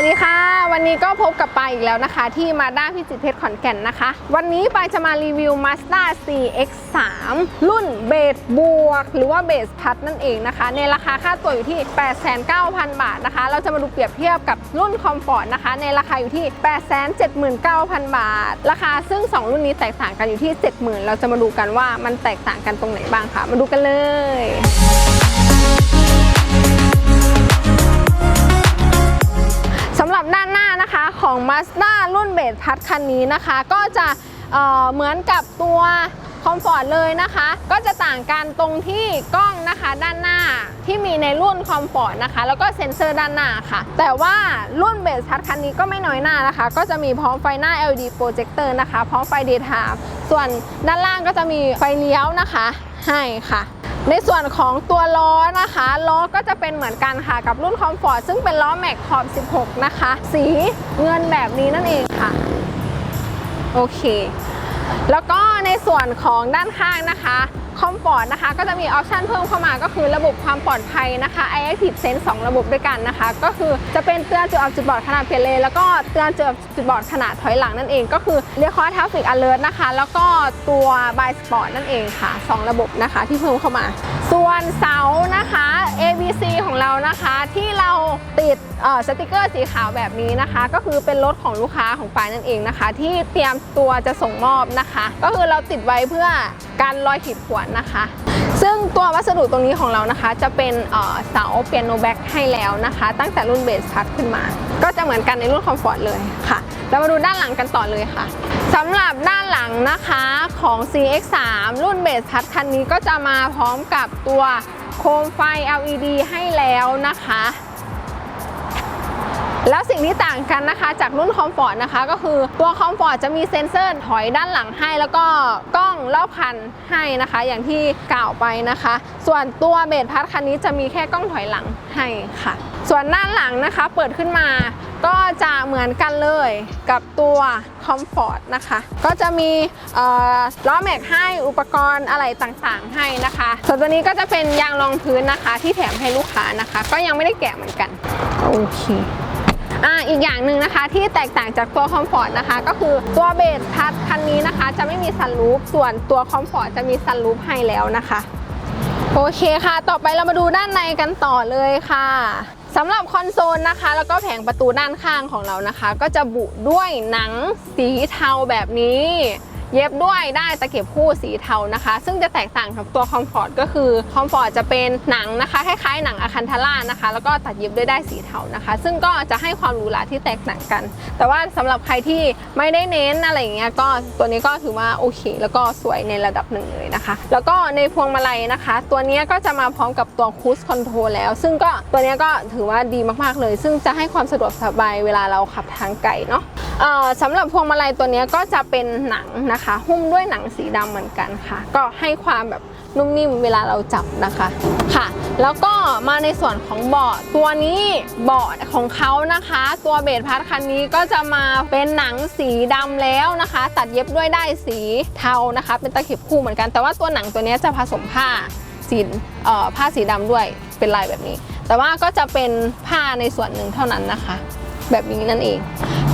วัสดีค่ะ วันนี้ก็พบกับปายอีกแล้วนะคะ ที่มาด้าพิจิตรเพชรขอนแก่นนะคะ วันนี้ปายจะมารีวิว Mazda CX3 รุ่นเบสบวก หรือว่าเบสพัดนั่นเองนะคะ ในราคาค่าตัวอยู่ที่ 89,000 บาทนะคะ เราจะมาดูเปรียบเทียบกับรุ่นคอมฟอร์ตนะคะ ในราคาอยู่ที่ 879,000 บาท ราคาซึ่ง 2 รุ่นนี้แตกต่างกันอยู่ที่ 70,000 เราจะมาดูกันว่ามันแตกต่างกันตรงไหนบ้างคะมาดูกันเลย รับด้านหน้านะคะของ Mazda รุ่นเบสพัดคันนี้นะคะ ก็จะเเหมือนกับตัวคอมฟอร์ตเลยนะคะ ก็จะต่างกันตรงที่กล้องนะคะด้านหน้าที่มีในรุ่นคอมฟอร์ตนะคะ แล้วก็เซ็นเซอร์ด้านหน้าค่ะ แต่ว่ารุ่นเบสพัดคันนี้ก็ไม่น้อยหน้านะคะ ก็จะมีพร้อมไฟหน้า LED โปรเจคเตอร์นะคะ พร้อมไฟ daytime ส่วนด้านล่างก็จะมีไฟเลี้ยวนะคะ ให้ค่ะ ในส่วนของตัวล้อนะคะล้อก็จะเป็นเหมือนกันค่ะกับรุ่นคอมฟอร์ตซึ่งเป็นล้อแม็กขอบ 16 นะคะ สีเงินแบบนี้นั่นเองค่ะ โอเค แล้วก็ในส่วนของด้านข้างนะคะคอมฟอร์ตนะคะก็จะมีออปชันเพิ่มเข้ามาก็คือระบบความปลอดภัยนะคะ i a c t i v e Sense 2 ระบบด้วยกันนะคะ ก็คือ จะเป็นเตือนจุดอับจุดบอดขนาดเปลี่ยนเลนแล้วก็เตือนจุดอับจุดบอดขนาดถอยหลังนั่นเอง ก็คือเรียกว่า Traffic Alert นะคะ แล้วก็ตัว By Sport นั่นเองค่ะ 2 ระบบนะคะที่เพิ่มเข้ามา ส่วนเสานะคะ ABC ของเรานะคะที่เราติดสติกเกอร์สีขาวแบบนี้นะคะ ก็คือเป็นรถของลูกค้าของปายนั่นเองนะคะ ที่เตรียมตัวจะส่งมอบนะคะ ก็คือเราติดไว้เพื่อการรอยขีดข่วนนะคะ ซึ่งตัววัสดุตรงนี้ของเรานะคะ จะเป็นเอ่อเสาเปียโนแบ็กให้แล้วนะคะ ตั้งแต่รุ่นเบสพัดขึ้นมา ก็จะเหมือนกันในรุ่นคอมฟอร์ตเลยค่ะเรามาดูด้านหลังกันต่อเลยค่ะสำหรับด้านหลังนะคะของ CX3 รุ่นเบสพัดคันนี้ก็จะมาพร้อมกับตัวโคมไฟ LED ให้แล้วนะคะ แล้วสิ่งที่ต่างกันนะคะจากรุ่นคอมฟอร์ตนะคะก็คือตัวคอมฟอร์ตจะมีเซ็นเซอร์ถอยด้านหลังให้ แล้วก็กล้องรอบคันให้นะคะ อย่างที่กล่าวไปนะคะ ส่วนตัวเบสพัดคันนี้จะมีแค่กล้องถอยหลังให้ค่ะ ส่วนด้านหลังนะคะเปิดขึ้นมาก็จะเหมือนกันเลยกับตัวคอมฟอร์ตนะคะ ก็จะมีล้อแม็กให้อุปกรณ์อะไรต่างๆให้นะคะ ส่วนตัวนี้ก็จะเป็นยางรองพื้นนะคะ ที่แถมให้ลูกค้านะคะ ก็ยังไม่ได้แกะเหมือนกัน โอเค อ่าอีกอย่างหนึ่งนะคะที่แตกต่างจากตัวคอมฟอร์ตนะคะ ก็คือตัวเบสพัดคันนี้นะคะ จะไม่มีซันรูฟส่วนตัวคอมฟอร์ตจะมีซันรูฟให้แล้วนะคะโอเคค่ะ ต่อไปเรามาดูด้านในกันต่อเลยค่ะสำหรับคอนโซลนะคะ แล้วก็แผงประตูด้านข้างของเรานะคะ ก็จะบุด้วยหนังสีเทาแบบนี้ เย็บด้วยได้ตะเข็บคู่สีเทานะคะ ซึ่งจะแตกต่างกับตัวคอมฟอร์ตก็คือคอมฟอร์ตจะเป็นหนังนะคะคล้ายๆหนังอะคันทาร่านะคะ แล้วก็ตัดเย็บด้วยได้สีเทานะคะ ซึ่งก็จะให้ความหรูหราที่แตกต่างกัน แต่ว่าสำหรับใครที่ไม่ได้เน้นอะไรอย่างเงี้ยก็ตัวนี้ก็ถือว่าโอเค แล้วก็สวยในระดับหนึ่งเลยนะคะ แล้วก็ในพวงมาลัยนะคะ ตัวนี้ก็จะมาพร้อมกับตัวคูสคอนโทรแล้ว ซึ่งก็ตัวนี้ก็ถือว่าดีมากๆเลย ซึ่งจะให้ความสะดวกสบายเวลาเราขับทางไกลเนาะสำหรับพวงมาลัยตัวนี้ก็จะเป็นหนังนะคะหุ้มด้วยหนังสีดำเหมือนกันค่ะ ก็ให้ความแบบนุ่มนิ่มเวลาเราจับนะคะค่ะ แล้วก็มาในส่วนของเบาะตัวนี้เบาะของเขานะคะ ตัวเบสพัดคันนี้ก็จะมาเป็นหนังสีดำแล้วนะคะ ตัดเย็บด้วยได้สีเทานะคะ เป็นตะเข็บคู่เหมือนกัน แต่ว่าตัวหนังตัวนี้จะผสมผ้าสีผ้าสีดำด้วยเป็นลายแบบนี้ แต่ว่าก็จะเป็นผ้าในส่วนหนึ่งเท่านั้นนะคะ แบบนี้นั่นเอง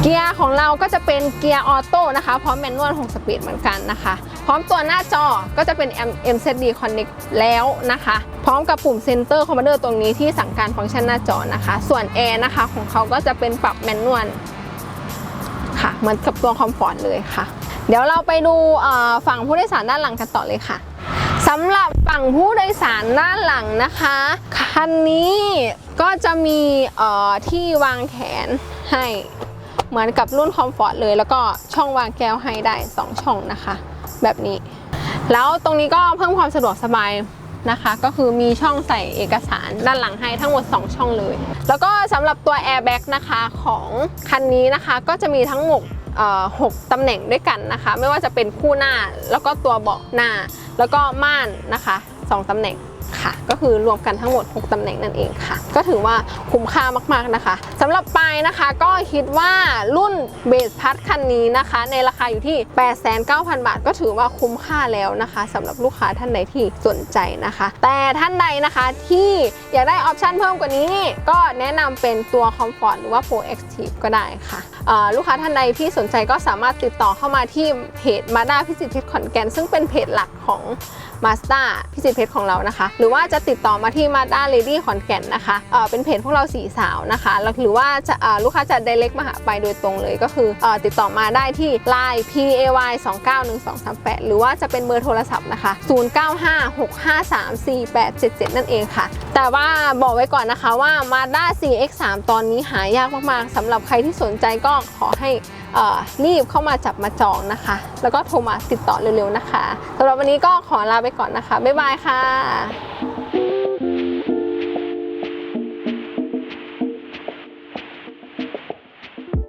เกียร์ของเราก็จะเป็นเกียร์ออโต้นะคะพร้อมแมนนวล6สปีดเหมือนกันนะคะ พร้อมตัวหน้าจอก็จะเป็น M MZD Connect แล้วนะคะ พร้อมกับปุ่ม Center Commander ตรงนี้ที่สั่งการฟังก์ชันหน้าจอนะคะ ส่วนแอร์นะคะของเขาก็จะเป็นปรับแมนนวลค่ะเหมือนกับตัวคอมฟอร์ตเลยค่ะ เดี๋ยวเราไปดูฝั่งผู้โดยสารด้านหลังกันต่อเลยค่ะ สำหรับฝั่งผู้โดยสารด้านหลังนะคะ คันนี้ก็จะมีออที่วางแขนให้เหมือนกับรุ่นคอมฟอร์ตเลย แล้วก็ช่องวางแก้วให้ได้ 2 ช่องนะคะ แบบนี้ แล้วตรงนี้ก็เพิ่มความสะดวกสบายนะคะ ก็คือมีช่องใส่เอกสารด้านหลังให้ทั้งหมด 2 ช่องเลย แล้วก็สำหรับตัว Airbag นะคะของคันนี้นะคะก็จะมีทั้งหมดหกตำแหน่งด้วยกันนะคะ ไม่ว่าจะเป็นคู่หน้าแล้วก็ตัวเบาะหน้า แล้วก็ม่านนะคะสองตำแหน่งค่ะ ก็คือรวมกันทั้งหมด 6ตำแหน่งนั่นเองค่ะ ก็ถือว่าคุ้มค่ามากๆนะคะสำหรับปายนะคะก็คิดว่ารุ่นเบสพัทคันนี้นะคะ ในราคาอยู่ที่ 89,000 บาท ก็ถือว่าคุ้มค่าแล้วนะคะสำหรับลูกค้าท่านใดที่สนใจนะคะ แต่ท่านใดนะคะที่อยากได้ออปชันเพิ่มกว่านี้ ก็แนะนำเป็นตัว Comfort หรือว่า Pro Active ก็ได้ค่ะ ลูกค้าท่านใดที่สนใจก็สามารถติดต่อเข้ามาที่เพจมาด้าพิจิตรเพชรขอนแก่น ซึ่งเป็นเพจหลักของมาส d a พิจิตรเพชรของเรานะคะ หรือว่าจะติดต่อมาที่มาด้าเลดี้ขอนแก่นนะคะเเป็นเพจพวกเราสี่สาวนะคะ หรือว่าจะลูกค้าจะ direct มาหาไปโดยตรงเลยก็คืออติดต่อมาได้ที่ line pay 291238 หรือว่าจะเป็นเบอร์โทรศัพท์นะคะ 0956534877 นั่นเองค่ะ แต่ว่าบอกไว้ก่อนนะคะว่า Mazda 4X3 ตอนนี้หายากมากๆสำหรับใครที่สนใจก็ขอให้รีบเข้ามาจับมาจองนะคะ แล้วก็โทรมาติดต่อเร็วๆนะคะสำหรับวันนี้ก็ขอลาไปก่อนนะคะ บ๊ายบายค่ะ